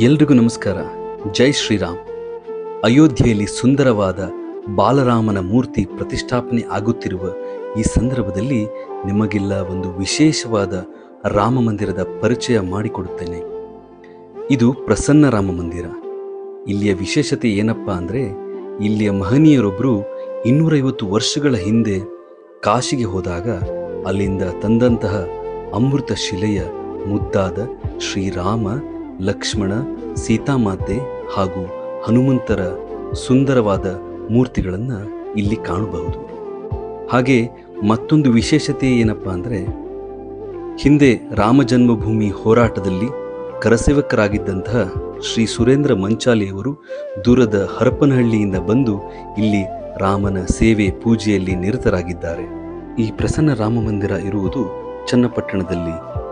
ಎಲ್ರಿಗೂ ನಮಸ್ಕಾರ. ಜೈ ಶ್ರೀರಾಮ್. ಅಯೋಧ್ಯೆಯಲ್ಲಿ ಸುಂದರವಾದ ಬಾಲರಾಮನ ಮೂರ್ತಿ ಪ್ರತಿಷ್ಠಾಪನೆ ಆಗುತ್ತಿರುವ ಈ ಸಂದರ್ಭದಲ್ಲಿ ನಿಮಗೆಲ್ಲ ಒಂದು ವಿಶೇಷವಾದ ರಾಮ ಮಂದಿರದ ಪರಿಚಯ ಮಾಡಿಕೊಡುತ್ತೇನೆ. ಇದು ಪ್ರಸನ್ನ ರಾಮ ಮಂದಿರ. ಇಲ್ಲಿಯ ವಿಶೇಷತೆ ಏನಪ್ಪ ಅಂದರೆ, ಇಲ್ಲಿಯ ಮಹನೀಯರೊಬ್ಬರು ಇನ್ನೂರೈವತ್ತು ವರ್ಷಗಳ ಹಿಂದೆ ಕಾಶಿಗೆ ಹೋದಾಗ ಅಲ್ಲಿಂದ ತಂದಂತಹ ಅಮೃತ ಶಿಲೆಯ ಮುದ್ದಾದ ಶ್ರೀರಾಮ ಲಕ್ಷ್ಮಣ, ಸೀತಾಮಾತೆ ಹಾಗೂ ಹನುಮಂತರ ಸುಂದರವಾದ ಮೂರ್ತಿಗಳನ್ನು ಇಲ್ಲಿ ಕಾಣಬಹುದು. ಹಾಗೆ ಮತ್ತೊಂದು ವಿಶೇಷತೆ ಏನಪ್ಪ ಅಂದರೆ, ಹಿಂದೆ ರಾಮ ಜನ್ಮಭೂಮಿ ಹೋರಾಟದಲ್ಲಿ ಕರಸೇವಕರಾಗಿದ್ದಂತಹ ಶ್ರೀ ಸುರೇಂದ್ರ ಮಂಚಾಲಿಯವರು ದೂರದ ಹರಪನಹಳ್ಳಿಯಿಂದ ಬಂದು ಇಲ್ಲಿ ರಾಮನ ಸೇವೆ ಪೂಜೆಯಲ್ಲಿ ನಿರತರಾಗಿದ್ದಾರೆ. ಈ ಪ್ರಸನ್ನ ರಾಮ ಮಂದಿರ ಇರುವುದು ಚನ್ನಪಟ್ಟಣದಲ್ಲಿ